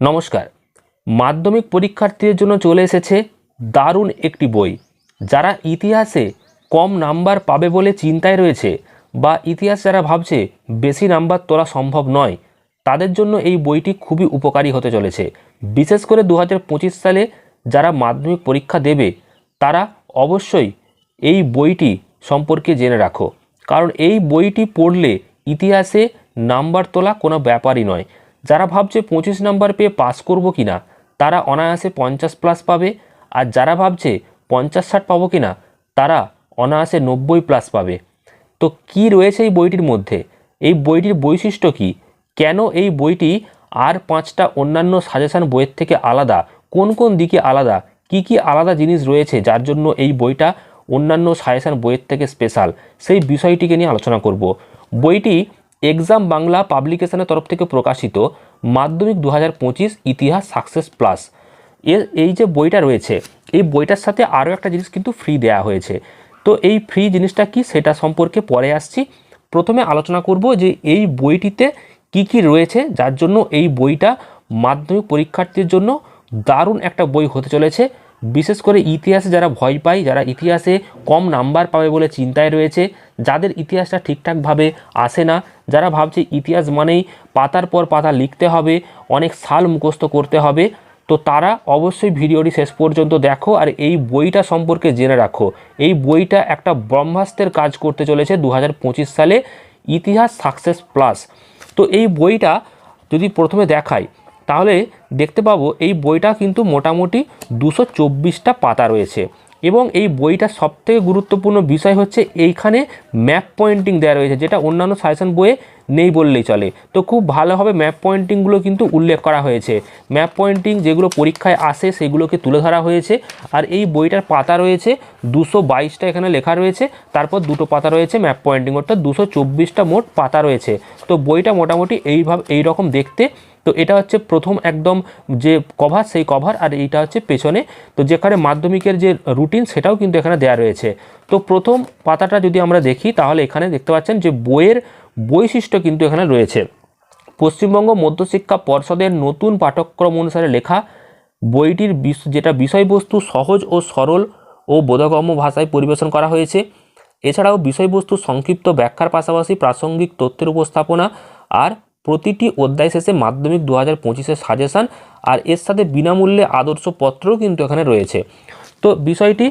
নমস্কার। মাধ্যমিক পরীক্ষার্থীদের জন্য চলে এসেছে দারুণ একটি বই, যারা ইতিহাসে কম নাম্বার পাবে বলে চিন্তায় রয়েছে বা ইতিহাস যারা ভাবছে বেশি নাম্বার তোলা সম্ভব নয়, তাদের জন্য এই বইটি খুবই উপকারী হতে চলেছে। বিশেষ করে দু হাজার পঁচিশ সালে যারা মাধ্যমিক পরীক্ষা দেবে, তারা অবশ্যই এই বইটি সম্পর্কে জেনে রাখো। কারণ এই বইটি পড়লে ইতিহাসে নাম্বার তোলা কোনো ব্যাপারই নয়। যারা ভাবছে পঁচিশ নাম্বার পেয়ে পাস করব কি না, তারা অনায়াসে পঞ্চাশ প্লাস পাবে। আর যারা ভাবছে পঞ্চাশ ষাট পাবো কি না, তারা অনায়াসে নব্বই প্লাস পাবে। তো কি রয়েছে এই বইটির মধ্যে? এই বইটির বৈশিষ্ট্য কি? কেন এই বইটি আর পাঁচটা অন্যান্য সাজেশান বইয়ের থেকে আলাদা? কোন কোন দিকে আলাদা? কি কি আলাদা জিনিস রয়েছে যার জন্য এই বইটা অন্যান্য সাজেশান বইয়ের থেকে স্পেশাল সেই বিষয়টিকে নিয়ে আলোচনা করব। বইটি এক্সাম বাংলা পাবলিকেশনের তরফ থেকে প্রকাশিত মাধ্যমিক দু হাজার পঁচিশ ইতিহাস সাকসেস প্লাস। এর, এই যে বইটা রয়েছে, এই বইটার সাথে আরও একটা জিনিস কিন্তু ফ্রি দেয়া হয়েছে। তো এই ফ্রি জিনিসটা কি সেটা সম্পর্কে পরে আসছি। প্রথমে আলোচনা করব যে এই বইটিতে কি কি রয়েছে, যার জন্য এই বইটা মাধ্যমিক পরীক্ষার্থীর জন্য দারুণ একটা বই হতে চলেছে। বিশেষ করে ইতিহাসে যারা ভয় পায়, যারা ইতিহাসে কম নাম্বার পাবে বলে চিন্তায় রয়েছে, যাদের ইতিহাসটা ঠিকঠাকভাবে আসে না, যারা ভাবছে ইতিহাস মানেই পাতার পর পাতা লিখতে হবে, অনেক সাল মুখস্থ করতে হবে, তো তারা অবশ্যই ভিডিওটি শেষ পর্যন্ত দেখো আর এই বইটা সম্পর্কে জেনে রাখো। এই বইটা একটা ব্রহ্মাস্ত্রের কাজ করতে চলেছে দু হাজার পঁচিশ সালে, ইতিহাস সাকসেস প্লাস। তো এই বইটা যদি প্রথমে দেখাই তাহলে দেখতে পাবো এই বইটা কিন্তু মোটামুটি দুশো চব্বিশটা পাতা রয়েছে। এবং এই বইটার সবথেকে গুরুত্বপূর্ণ বিষয় হচ্ছে এইখানে ম্যাপ পয়েন্টিং দেওয়া রয়েছে, যেটা অন্যান্য সাজেশন বইয়ে নেই বললেই চলে। তো খুব ভালোভাবে ম্যাপ পয়েন্টিংগুলো কিন্তু উল্লেখ করা হয়েছে। ম্যাপ পয়েন্টিং যেগুলো পরীক্ষায় আসে সেগুলোকে তুলে ধরা হয়েছে। আর এই বইটার পাতা রয়েছে দুশো বাইশটা এখানে লেখা রয়েছে। তারপর দুটো পাতা রয়েছে ম্যাপ পয়েন্টিং অর্থাৎ দুশো চব্বিশটা মোট পাতা রয়েছে। তো বইটা মোটামুটি এইভাবে, এইরকম দেখতে তো এটা হচ্ছে প্রথম একদম যে কভার সেই কভার আর এইটা হচ্ছে পেছনে। তো যেখানে মাধ্যমিকের যে রুটিন সেটাও কিন্তু এখানে দেওয়া রয়েছে। তো প্রথম পাতাটা যদি আমরা দেখি, তাহলে এখানে দেখতে পাচ্ছেন যে বইয়ের বৈশিষ্ট্য কিন্তু এখানে রয়েছে। পশ্চিমবঙ্গ মধ্যশিক্ষা পর্ষদের নতুন পাঠ্যক্রম অনুসারে লেখা বইটির যেটা বিষয়বস্তু সহজ ও সরল ও বোধগম্য ভাষায় পরিবেশন করা হয়েছে। এছাড়াও বিষয়বস্তু সংক্ষিপ্ত ব্যাখ্যার পাশাপাশি প্রাসঙ্গিক তথ্যের উপস্থাপনা আর প্রতিটি অধ্যায় শেষে মাধ্যমিক দু হাজার পঁচিশের সাজেশান আর এর সাথে বিনামূল্যে আদর্শ পত্রও কিন্তু এখানে রয়েছে। তো বিষয়টি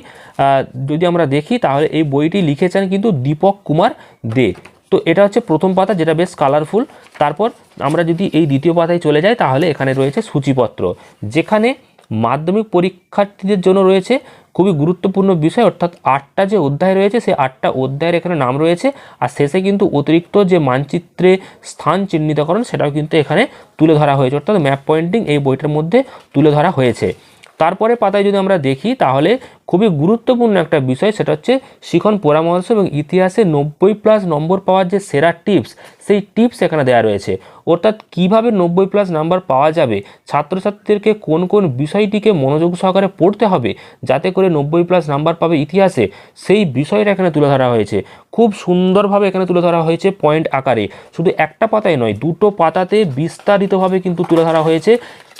যদি আমরা দেখি, তাহলে এই বইটি লিখেছেন কিন্তু দীপক কুমার দে। তো এটা হচ্ছে প্রথম পাতা, যেটা বেশ কালারফুল তারপর আমরা যদি এই দ্বিতীয় পাতায় চলে যাই, তাহলে এখানে রয়েছে সূচিপত্র, যেখানে মাধ্যমিক পরীক্ষার্থীদের জন্য রয়েছে খুবই গুরুত্বপূর্ণ বিষয়, অর্থাৎ আটটা যে অধ্যায় রয়েছে, সেই আটটা অধ্যায়ের এখানে নাম রয়েছে। আর শেষে কিন্তু অতিরিক্ত যে মানচিত্রে স্থান চিহ্নিতকরণ, সেটাও কিন্তু এখানে তুলে ধরা হয়েছে, অর্থাৎ ম্যাপ পয়েন্টিং এই বইটার মধ্যে তুলে ধরা হয়েছে। তারপরে পাতায় যদি আমরা দেখি, তাহলে খুবই গুরুত্বপূর্ণ একটা বিষয়, সেটা হচ্ছে শিখন পরামর্শ এবং ইতিহাসে নব্বই প্লাস নম্বর পাওয়ার যে সেরা টিপস, সেই টিপস এখানে দেওয়া রয়েছে। অর্থাৎ কীভাবে নব্বই প্লাস নাম্বার পাওয়া যাবে, ছাত্রছাত্রীদেরকে কোন কোন বিষয়টিকে মনোযোগ সহকারে পড়তে হবে, যাতে করে নব্বই প্লাস নাম্বার পাবে ইতিহাসে, সেই বিষয়টা এখানে তুলে ধরা হয়েছে। খুব সুন্দরভাবে এখানে তুলে ধরা হয়েছে পয়েন্ট আকারে। শুধু একটা পাতায় নয়, দুটো পাতাতে বিস্তারিতভাবে কিন্তু তুলে ধরা হয়েছে।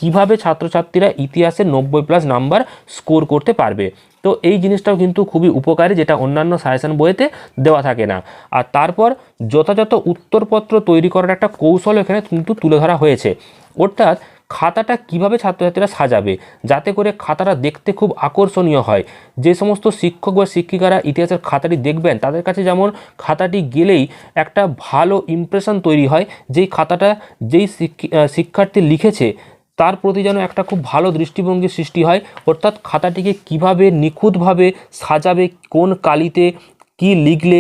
কীভাবে ছাত্রছাত্রীরা ইতিহাসে নব্বই প্লাস নাম্বার স্কোর করতে পারবে। তো এই জিনিসটাও কিন্তু খুবই উপকারী, যেটা অন্যান্য সাজেশন বইতে দেওয়া থাকে না। আর তারপর যথাযথ উত্তরপত্র তৈরি করার একটা কৌশল এখানে কিন্তু তুলে ধরা হয়েছে। অর্থাৎ খাতাটা কীভাবে ছাত্রছাত্রীরা সাজাবে, যাতে করে খাতাটা দেখতে খুব আকর্ষণীয় হয়। যে সমস্ত শিক্ষক বা শিক্ষিকারা ইতিহাসের খাতাটি দেখবেন, তাদের কাছে যেমন খাতাটি গেলেই একটা ভালো ইমপ্রেশন তৈরি হয়, যেই খাতাটা যেই শিক্ষি- শিক্ষার্থী লিখেছে তার প্রতি যেন একটা খুব ভালো দৃষ্টিভঙ্গির সৃষ্টি হয়। অর্থাৎ খাতাটিকে কীভাবে নিখুঁতভাবে সাজাবে, কোন কালিতে কি লিখলে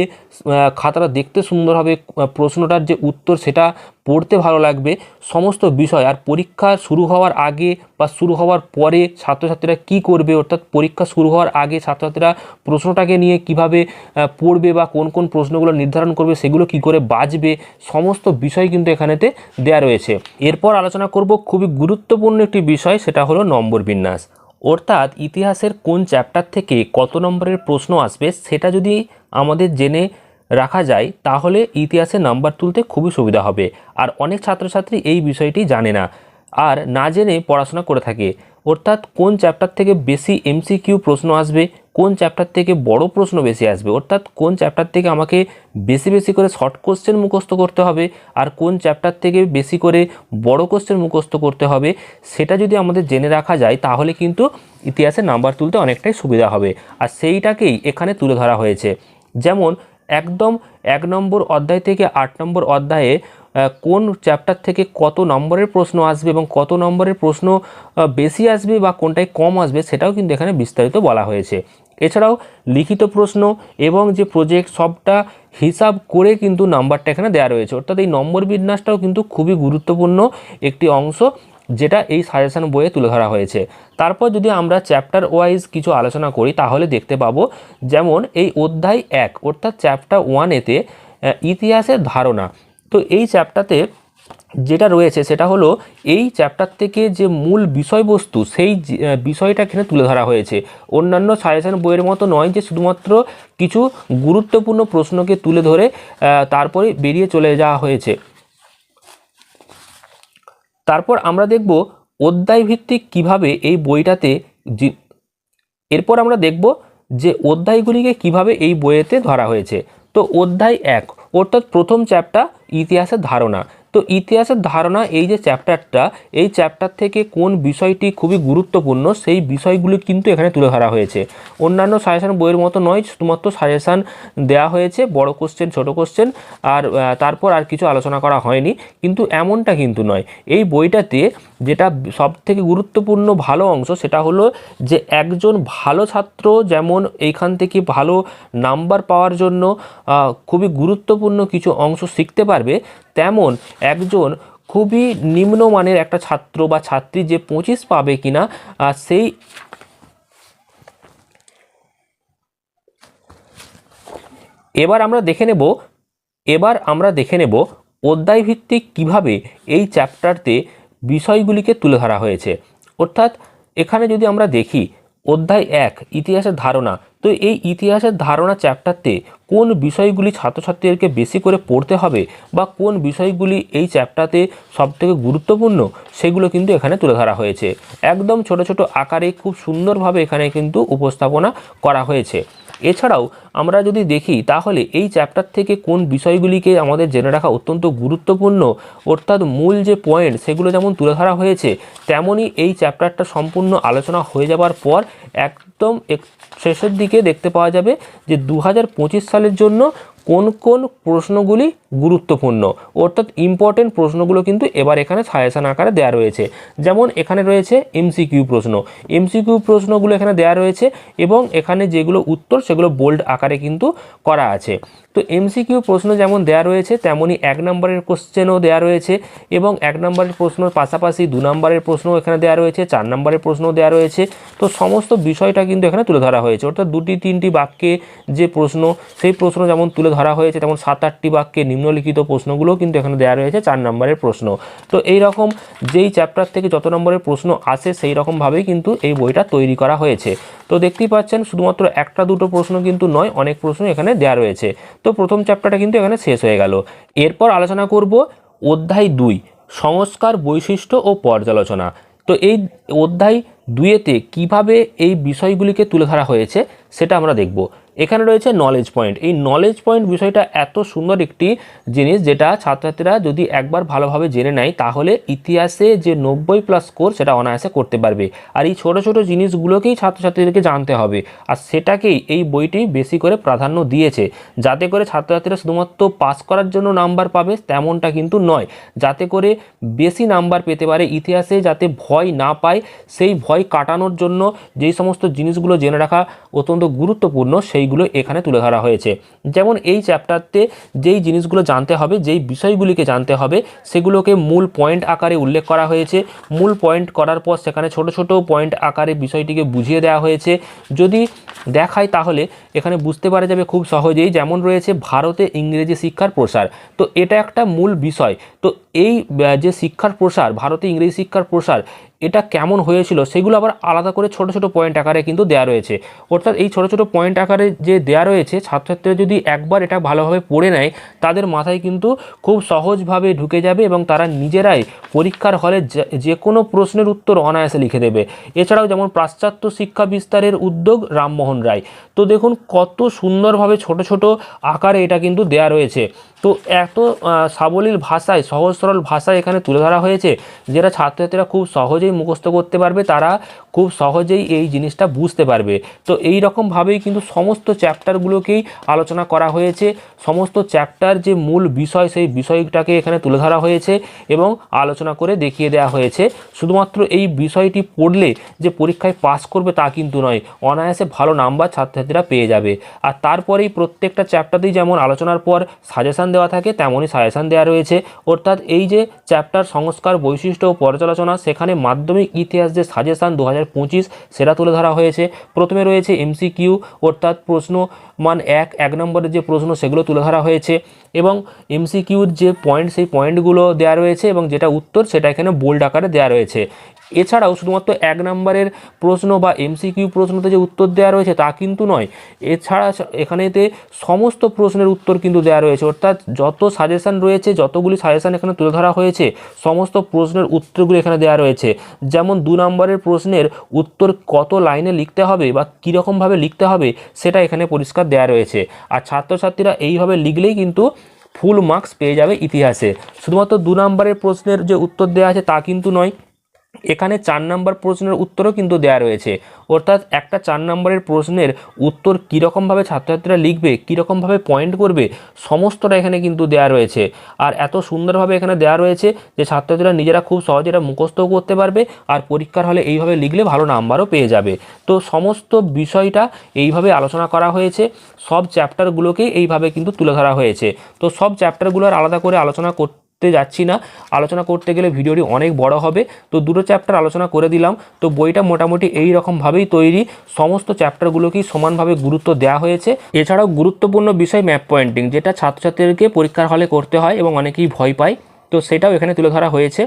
খাতাটা দেখতে সুন্দর হবে প্রশ্নটার যে উত্তর সেটা পড়তে ভালো লাগবে, সমস্ত বিষয়। আর পরীক্ষা শুরু হওয়ার আগে বা শুরু হওয়ার পরে ছাত্রছাত্রীরা কি করবে? অর্থাৎ পরীক্ষা শুরু হওয়ার আগে ছাত্রছাত্রীরা প্রশ্নটাকে নিয়ে কীভাবে পড়বে বা কোন কোন প্রশ্নগুলো নির্ধারণ করবে সেগুলো কি করে বাজবে, সমস্ত বিষয় কিন্তু এখানেতে দেওয়া রয়েছে। এরপর আলোচনা করব খুবই গুরুত্বপূর্ণ একটি বিষয়, সেটা হলো নম্বর বিন্যাস। অর্থাৎ ইতিহাসের কোন চ্যাপ্টার থেকে কত নম্বরের প্রশ্ন আসবে সেটা যদি আমাদের জেনে রাখা যায়, তাহলে ইতিহাসে নাম্বার তুলতে খুবই সুবিধা হবে। আর অনেক ছাত্রছাত্রী এই বিষয়টি জানে না। আর না জেনে পড়াশোনা করে থাকে। অর্থাৎ কোন চ্যাপ্টার থেকে বেশি এমসিকিউ প্রশ্ন আসবে, কোন চ্যাপ্টার থেকে বড় প্রশ্ন বেশি আসবে, অর্থাৎ কোন চ্যাপ্টার থেকে আমাকে বেশি বেশি করে শর্ট কোশ্চেন মুখস্থ করতে হবে আর কোন চ্যাপ্টার থেকে বেশি করে বড় কোশ্চেন মুখস্থ করতে হবে, সেটা যদি আমাদের জেনে রাখা যায় তাহলে কিন্তু ইতিহাসে নাম্বার তুলতে অনেকটাই সুবিধা হবে। আর সেইটাকেই এখানে তুলে ধরা হয়েছে। যেমন একদম এক নম্বর অধ্যায় থেকে আট নম্বর অধ্যায়ে কোন চ্যাপ্টার থেকে কত নম্বরের প্রশ্ন আসবে এবং কত নম্বরের প্রশ্ন বেশি আসবে বা কোনটায় কম আসবে সেটাও কিন্তু এখানে বিস্তারিত বলা হয়েছে। এছাড়াও লিখিত প্রশ্ন এবং যে প্রজেক্ট সবটা হিসাব করে কিন্তু নাম্বারটা এখানে দেওয়া রয়েছে। অর্থাৎ এই নম্বর বিন্যাসটাও কিন্তু খুবই গুরুত্বপূর্ণ একটি অংশ যেটা এই সাজেশন বইয়ে তুলে ধরা হয়েছে। তারপর যদি আমরা চ্যাপ্টার ওয়াইজ কিছু আলোচনা করি, তাহলে দেখতে পাবো যেমন এই অধ্যায় এক, অর্থাৎ চ্যাপ্টার ওয়ানেতে ইতিহাসের ধারণা। তো এই চ্যাপ্টারতে যেটা রয়েছে সেটা হলো এই চ্যাপ্টার থেকে যে মূল বিষয়বস্তু সেই বিষয়টা এখানে তুলে ধরা হয়েছে। অন্যান্য সাজেশন বইয়ের মতো নয় যে শুধুমাত্র কিছু গুরুত্বপূর্ণ প্রশ্নকে তুলে ধরে তারপরে বেরিয়ে চলে যাওয়া হয়েছে। তারপর আমরা দেখব অধ্যায় ভিত্তিক কীভাবে এই বইটাতে এরপর আমরা দেখব যে অধ্যায়গুলিকে কীভাবে এই বইয়েতে ধরা হয়েছে। তো অধ্যায় এক, অর্থাৎ প্রথম চ্যাপ্টার ইতিহাসের ধারণা। তো ইতিহাসের ধারণা এই যে চ্যাপ্টারটা, এই চ্যাপ্টার থেকে কোন বিষয়টি খুবই গুরুত্বপূর্ণ, সেই বিষয়গুলি কিন্তু এখানে তুলে ধরা হয়েছে। অন্যান্য সাজেশান বইয়ের মতো নয়, শুধুমাত্র সাজেশান দেওয়া হয়েছে, বড় কোশ্চেন ছোট কোশ্চেন আর তারপর আর কিছু আলোচনা করা হয়নি, কিন্তু এমনটা কিন্তু নয়। এই বইটাতে যেটা সব থেকে গুরুত্বপূর্ণ ভালো অংশ, সেটা হলো যে একজন ভালো ছাত্র যেমন এইখান থেকে ভালো নাম্বার পাওয়ার জন্য খুবই গুরুত্বপূর্ণ কিছু অংশ শিখতে পারবে তেমন একজন খুবই নিম্নমানের একটা ছাত্র বা ছাত্রী যে পঁচিশ পাবে কিনা সেই এবার আমরা দেখে নেব, এবার আমরা দেখে নেব অধ্যায় ভিত্তিক কীভাবে এই চ্যাপ্টারতে বিষয়গুলিকে তুলে ধরা হয়েছে। অর্থাৎ এখানে যদি আমরা দেখি, অধ্যায় এক, ইতিহাসের ধারণা তো এই ইতিহাসের ধারণা চ্যাপ্টারতে কোন বিষয়গুলি ছাত্রছাত্রীদেরকে বেশি করে পড়তে হবে বা কোন বিষয়গুলি এই চ্যাপ্টারতে সবথেকে গুরুত্বপূর্ণ সেগুলো কিন্তু এখানে তুলে ধরা হয়েছে। একদম ছোট ছোট আকারে খুব সুন্দরভাবে এখানে কিন্তু উপস্থাপনা করা হয়েছে। এছাড়াও আমরা যদি দেখি তাহলে এই চ্যাপ্টার থেকে কোন বিষয়গুলিকে আমাদের জেনে রাখা অত্যন্ত গুরুত্বপূর্ণ, অর্থাৎ মূল যে পয়েন্ট সেগুলো যেমন তুলে ধরা হয়েছে তেমনই এই চ্যাপ্টারটা সম্পূর্ণ আলোচনা হয়ে যাবার পর একদম এক- শেষের দিকে দেখতে পাওয়া যাবে যে দু হাজার পঁচিশ সালের জন্য কোন কোন প্রশ্নগুলি গুরুত্বপূর্ণ? অর্থাৎ ইম্পর্টেন্ট প্রশ্নগুলো কিন্তু এবার এখানে সাজেশন আকারে দেওয়া রয়েছে। যেমন এখানে রয়েছে এমসিকিউ প্রশ্ন। এমসিকিউ প্রশ্নগুলো এখানে দেওয়া রয়েছে এবং এখানে যেগুলো উত্তর, সেগুলো বোল্ড আকারে কিন্তু করা আছে। তো এমসিকিউ প্রশ্ন যেমন দেওয়া রয়েছে তেমনই এক নম্বরের কোশ্চেনও দেওয়া রয়েছে এবং এক নম্বরের প্রশ্নের পাশাপাশি দু নম্বরের প্রশ্নও এখানে দেওয়া রয়েছে, চার নম্বরের প্রশ্নও দেওয়া রয়েছে। তো সমস্ত বিষয়টা কিন্তু এখানে তুলে ধরা হয়েছে। অর্থাৎ দুটি, তিনটি বাক্যে যে প্রশ্ন, সেই প্রশ্ন যেমন তুলে ধরা হয়েছে তেমন সাত আটটি বাক্যে নিম্নলিখিত প্রশ্নগুলো কিন্তু এখানে দেওয়া রয়েছে, চার নম্বরের প্রশ্ন। তো এই রকম যেই চ্যাপ্টার থেকে যত নম্বরের প্রশ্ন আসে সেই রকমভাবেই কিন্তু এই বইটা তৈরি করা হয়েছে। তো দেখতেই পাচ্ছেন, শুধুমাত্র একটা দুটো প্রশ্ন কিন্তু নয়, অনেক প্রশ্ন এখানে দেওয়া রয়েছে। তো প্রথম চ্যাপ্টারটা কিন্তু এখানে শেষ হয়ে গেল। এরপর আলোচনা করব অধ্যায় দুই, সংস্কার বৈশিষ্ট্য ও পর্যালোচনা। তো এই অধ্যায় দুয়েতে কীভাবে এই বিষয়গুলিকে তুলে ধরা হয়েছে, সেটা আমরা দেখব। এখানে রয়েছে নলেজ পয়েন্ট এই নলেজ পয়েন্ট বিষয়টা এত সুন্দর একটি জিনিস যেটা ছাত্রছাত্রীরা যদি একবার ভালোভাবে জেনে নেয়, তাহলে ইতিহাসে যে নব্বই প্লাস স্কোর সেটা অনায়াসে করতে পারবে। আর এই ছোট ছোট জিনিসগুলোকেই ছাত্রছাত্রীদেরকে জানতে হবে। আর সেটাকেই এই বইটি বেশি করে প্রাধান্য দিয়েছে। যাতে করে ছাত্রছাত্রীরা শুধুমাত্র পাস করার জন্য নাম্বার পাবে, তেমনটা কিন্তু নয়। যাতে করে বেশি নাম্বার পেতে পারে ইতিহাসে, যাতে ভয় না পায়। সেই ভয় কাটানোর জন্য যেই সমস্ত জিনিসগুলো জেনে রাখা অত্যন্ত গুরুত্বপূর্ণ সেইগুলো এখানে তুলে ধরা হয়েছে। যেমন এই চ্যাপ্টারতে যেই জিনিসগুলো জানতে হবে, যেই বিষয়গুলিকে জানতে হবে, সেগুলোকে মূল পয়েন্ট আকারে উল্লেখ করা হয়েছে। মূল পয়েন্ট করার পর সেখানে ছোট ছোট পয়েন্ট আকারে বিষয়টিকে বুঝিয়ে দেওয়া হয়েছে। যদি দেখায় তাহলে এখানে বুঝতে পারা যাবে খুব সহজেই, যেমন রয়েছে ভারতে ইংরেজি শিক্ষার প্রসার। তো এটা একটা মূল বিষয়। তো এই যে শিক্ষার প্রসার, ভারতে ইংরেজি শিক্ষার প্রসার এটা কেমন হয়েছিল সেগুলো আবার আলাদা করে ছোট ছোট পয়েন্ট আকারে কিন্তু দেওয়া রয়েছে। অর্থাৎ এই ছোট ছোট পয়েন্ট আকারে যে দেওয়া রয়েছে, ছাত্রছাত্রীরা যদি একবার এটা ভালোভাবে পড়ে নেয়, তাদের মাথায় কিন্তু খুব সহজভাবে ঢুকে যাবে এবং তারা নিজেরাই পরীক্ষার হলে যে কোনো প্রশ্নের উত্তর অনায়াসে লিখে দেবে। এছাড়াও যেমন পাশ্চাত্য শিক্ষা বিস্তারের উদ্যোগ রামমোহন রায়। তো দেখুন কত সুন্দরভাবে ছোট ছোট আকারে এটা কিন্তু দেয়া রয়েছে। তো এত সাবলীল ভাষায়, সহজ সরল ভাষায় এখানে তুলে ধরা হয়েছে, যেটা ছাত্রছাত্রীরা খুব সহজেই মুখস্থ করতে পারবে, তারা খুব সহজেই এই জিনিসটা বুঝতে পারবে। তো এই রকমভাবেই কিন্তু সমস্ত চ্যাপ্টারগুলোকেই আলোচনা করা হয়েছে, সমস্ত চ্যাপ্টার যে মূল বিষয়, সেই বিষয়টাকে এখানে তুলে ধরা হয়েছে এবং আলোচনা করে দেখিয়ে দেওয়া হয়েছে। শুধুমাত্র এই বিষয়টি পড়লে যে পরীক্ষায় পাস করবে তা কিন্তু নয়, অনায়াসে ভালো নাম্বার ছাত্রছাত্রীরা পেয়ে যাবে। আর তারপরেই প্রত্যেকটা চ্যাপ্টারতেই যেমন আলোচনার পর সাজেশান দেওয়া থাকে, তেমনই সাজেশান দেওয়া রয়েছে। অর্থাৎ এই যে চ্যাপ্টার সংস্কার বৈশিষ্ট্য ও পর্যালোচনা, সেখানে মাধ্যমিক ইতিহাস যে সাজেশান দু হাজার পঁচিশ, সেটা তুলে ধরা হয়েছে। প্রথমে রয়েছে এমসিকিউ অর্থাৎ প্রশ্ন মান এক এক নম্বরের যে প্রশ্ন, সেগুলো তুলে ধরা হয়েছে। এবং এমসিকিউর যে পয়েন্ট সেই পয়েন্টগুলো দেওয়া রয়েছে এবং যেটা উত্তর, সেটা এখানে বোল্ড আকারে দেওয়া রয়েছে। এছাড়াও শুধুমাত্র এক নম্বরের প্রশ্ন বা এমসিকিউ প্রশ্নতে যে উত্তর দেওয়া রয়েছে তা কিন্তু নয়, এছাড়া এখানেতে সমস্ত প্রশ্নের উত্তর কিন্তু দেওয়া রয়েছে। অর্থাৎ যত সাজেশান রয়েছে, যতগুলি সাজেশান এখানে তুলে ধরা হয়েছে, সমস্ত প্রশ্নের উত্তরগুলি এখানে দেওয়া রয়েছে। যেমন দু নম্বরের প্রশ্নের উত্তর কত লাইনে লিখতে হবে বা কীরকমভাবে লিখতে হবে, সেটা এখানে পরিষ্কার দেওয়া রয়েছে। আর ছাত্রছাত্রীরা এইভাবে লিখলেই কিন্তু ফুল মার্কস পেয়ে যাবে ইতিহাসে। শুধুমাত্র দু নম্বরের প্রশ্নের যে উত্তর দেওয়া আছে তা কিন্তু নয় এখানে চার নম্বর প্রশ্নের উত্তরও কিন্তু দেওয়া রয়েছে। অর্থাৎ একটা চার নম্বরের প্রশ্নের উত্তর কীরকমভাবে ছাত্রছাত্রীরা লিখবে, কীরকমভাবে পয়েন্ট করবে, সমস্তটা এখানে কিন্তু দেওয়া রয়েছে। আর এত সুন্দরভাবে এখানে দেওয়া রয়েছে যে ছাত্রছাত্রীরা নিজেরা খুব সহজে এটা মুখস্থও করতে পারবে আর পরীক্ষার হলে এইভাবে লিখলে ভালো নাম্বারও পেয়ে যাবে। তো সমস্ত বিষয়টা এইভাবে আলোচনা করা হয়েছে। সব চ্যাপ্টারগুলোকেই এইভাবে কিন্তু তুলে ধরা হয়েছে। তো সব চ্যাপ্টারগুলোর আলাদা করে আলোচনা করতে করতে যাচ্ছি না। আলোচনা করতে গেলে ভিডিওটি অনেক বড় হবে। তো দুটো চ্যাপ্টার আলোচনা করে দিলাম। তো বইটা মোটামুটি এই রকমভাবেই তৈরি। সমস্ত চ্যাপ্টারগুলোকেই সমানভাবে গুরুত্ব দেওয়া হয়েছে। এছাড়াও গুরুত্বপূর্ণ বিষয় ম্যাপ পয়েন্টিং যেটা ছাত্রছাত্রীদেরকে পরীক্ষার হলে করতে হয় এবং অনেকেই ভয় পায়। তো সেটাও এখানে তুলে ধরা হয়েছে।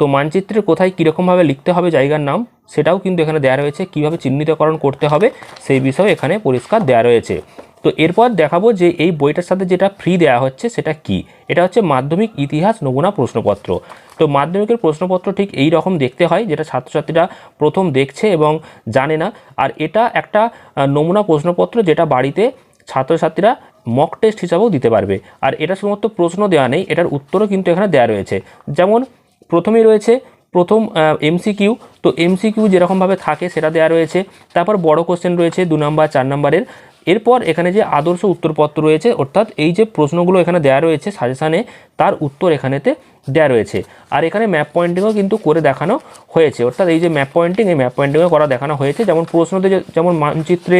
তো মানচিত্রের কোথায় কীরকমভাবে লিখতে হবে, জায়গার নাম, সেটাও কিন্তু এখানে দেওয়া রয়েছে। কীভাবে চিহ্নিতকরণ করতে হবে, সেই বিষয়ে এখানে পরিষ্কার দেওয়া রয়েছে। তো এরপর দেখাবো যে এই বইটার সাথে যেটা ফ্রি দেওয়া হচ্ছে সেটা কি? এটা হচ্ছে মাধ্যমিক ইতিহাস নমুনা প্রশ্নপত্র। তো মাধ্যমিকের প্রশ্নপত্র ঠিক এই রকম দেখতে হয়, যেটা ছাত্রছাত্রীরা প্রথম দেখছে এবং জানে না। আর এটা একটা নমুনা প্রশ্নপত্র যেটা বাড়িতে ছাত্রছাত্রীরা মক টেস্ট হিসাবেও দিতে পারবে। আর এটা শুধুমাত্র প্রশ্ন দেওয়া নেই, এটার উত্তরও কিন্তু এখানে দেওয়া রয়েছে। যেমন প্রথমেই রয়েছে প্রথম এমসিকিউ তো এমসিকিউ যেরকমভাবে থাকে সেটা দেওয়া রয়েছে। তারপর বড় কোশ্চেন রয়েছে দু নম্বর চার নম্বরের এরপর এখানে যে আদর্শ উত্তরপত্র রয়েছে, অর্থাৎ এই যে প্রশ্নগুলো এখানে দেওয়া রয়েছে সাজেশানে তার উত্তর এখানেতে দেওয়া রয়েছে। আর এখানে ম্যাপ পয়েন্টিংও কিন্তু করে দেখানো হয়েছে। অর্থাৎ এই যে ম্যাপ পয়েন্টিং এই ম্যাপ পয়েন্টিংও করা দেখানো হয়েছে। যেমন প্রশ্নতে যেমন মানচিত্রে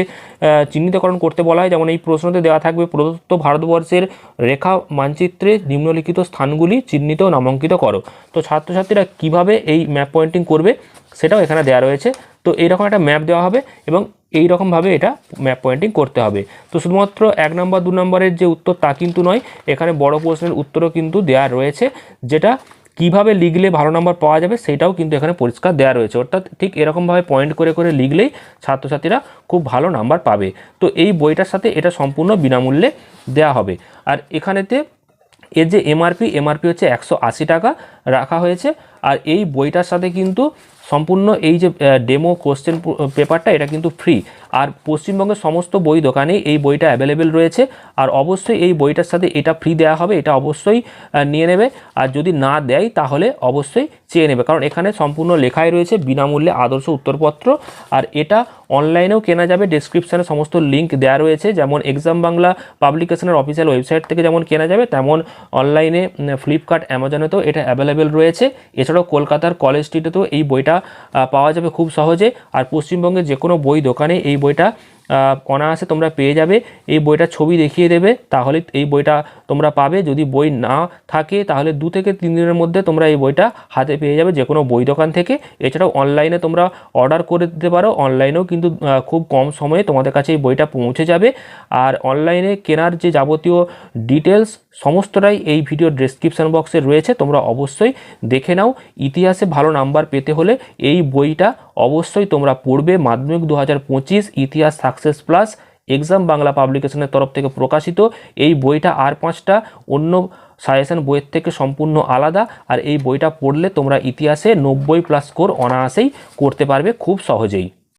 চিহ্নিতকরণ করতে বলা হয়, যেমন এই প্রশ্নতে দেওয়া থাকবে, প্রদত্ত ভারতবর্ষের রেখা মানচিত্রে নিম্নলিখিত স্থানগুলি চিহ্নিত নামাঙ্কিত করো। তো ছাত্রছাত্রীরা কীভাবে এই ম্যাপ পয়েন্টিং করবে, সেটাও এখানে দেওয়া রয়েছে। তো এইরকম একটা ম্যাপ দেওয়া হবে এবং এই রকমভাবে এটা ম্যাপ পয়েন্টিং করতে হবে। তো শুধুমাত্র এক নম্বর, দু নম্বরের যে উত্তর তা কিন্তু নয়, এখানে বড় প্রশ্নের উত্তরও কিন্তু দেওয়া রয়েছে, যেটা কীভাবে লিখলে ভালো নম্বর পাওয়া যাবে সেটাও কিন্তু এখানে পরিষ্কার দেওয়া রয়েছে। অর্থাৎ ঠিক এরকমভাবে পয়েন্ট করে করে লিখলেই ছাত্রছাত্রীরা খুব ভালো নাম্বার পাবে। তো এই বইটার সাথে এটা সম্পূর্ণ বিনামূল্যে দেওয়া হবে। আর এখানেতে এর যে এমআরপি এমআরপি হচ্ছে একশো আশি টাকা রাখা হয়েছে। আর এই বইটার সাথে কিন্তু সম্পূর্ণ এই যে ডেমো কোশ্চেন পেপারটা এটা কিন্তু ফ্রি আর পশ্চিমবঙ্গের সমস্ত বই দোকানে এই বইটা অ্যাভেলেবেল রয়েছে। আর অবশ্যই এই বইটার সাথে এটা ফ্রি দেওয়া হবে, এটা অবশ্যই নিয়ে নেবে। আর যদি না দেয়, তাহলে অবশ্যই চেয়ে নেবে। কারণ এখানে সম্পূর্ণ লেখাই রয়েছে, বিনামূল্যে আদর্শ উত্তরপত্র। আর এটা অনলাইনেও কেনা যাবে। ডেসক্রিপশানে সমস্ত লিঙ্ক দেওয়া রয়েছে। যেমন এক্সাম বাংলা পাবলিকেশনের অফিসিয়াল ওয়েবসাইট থেকে যেমন কেনা যাবে, তেমন অনলাইনে ফ্লিপকার্ট অ্যামাজনেতেও এটা অ্যাভেলেবেল রয়েছে। এছাড়াও কলকাতার কলেজ স্ট্রিটেতেও এই বইটা পাওয়া যাবে খুব সহজে। আর পশ্চিমবঙ্গের যে কোনো বই দোকানে এই বইটা অনায়াসে তোমরা পেয়ে যাবে। এই বইটা ছবি দেখিয়ে দেবে, তাহলে এই বইটা তোমরা পাবে। যদি বই না থাকে, তাহলে দু থেকে তিন দিনের মধ্যে তোমরা এই বইটা হাতে পেয়ে যাবে যে কোনো বই দোকান থেকে। এছাড়াও অনলাইনে তোমরা অর্ডার করে দিতে পারো। অনলাইনেও কিন্তু খুব কম সময়ে তোমাদের কাছে এই বইটা পৌঁছে যাবে। আর অনলাইনে কেনার যে যাবতীয় ডিটেলস, সমস্তটাই এই ভিডিও ডেসক্রিপশন বক্সে রয়েছে। তোমরা অবশ্যই দেখে নাও। ইতিহাসে ভালো নাম্বার পেতে হলে এই বইটা অবশ্যই তোমরা পড়বে। মাধ্যমিক দু হাজার পঁচিশ, ইতিহাস সাকসেস প্লাস এক্সাম বাংলা পাবলিকেশনের তরফ থেকে প্রকাশিত। এই বইটা আর পাঁচটা অন্য সাজেশন বইয়ের থেকে সম্পূর্ণ আলাদা। আর এই বইটা পড়লে তোমরা ইতিহাসে নব্বই প্লাস স্কোর অনায়াসেই করতে পারবে খুব সহজেই।